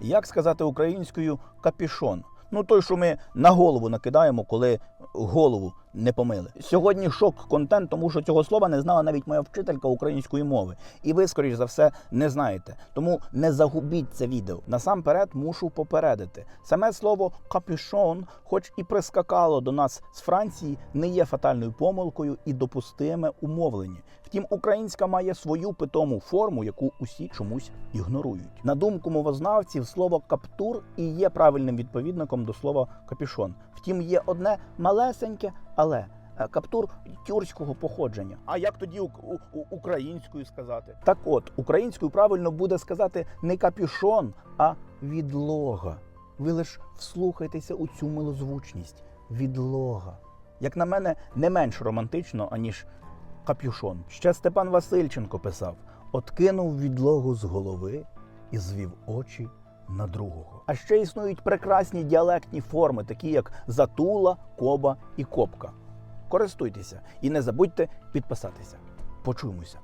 Як сказати українською капішон? Ну той, що ми на голову накидаємо, коли голову не помили. Сьогодні шок контент, тому що цього слова не знала навіть моя вчителька української мови. І ви, скоріш за все, не знаєте. Тому не загубіть це відео. Насамперед мушу попередити. Саме слово капюшон, хоч і прискакало до нас з Франції, не є фатальною помилкою і допустиме умовлення. Втім, українська має свою питому форму, яку усі чомусь ігнорують. На думку мовознавців, слово каптур і є правильним відповідником до слова капюшон. Втім, є одне малесеньке, але е, каптур тюркського походження. А як тоді українською сказати? Так от, українською правильно буде сказати не капюшон, а відлога. Ви лиш вслухайтеся у цю милозвучність. Відлога. Як на мене, не менш романтично, аніж капюшон. Ще Степан Васильченко писав: откинув відлогу з голови і звів очі на другого. А ще існують прекрасні діалектні форми, такі як затула, коба і копка. Користуйтеся і не забудьте підписатися. Почуємося.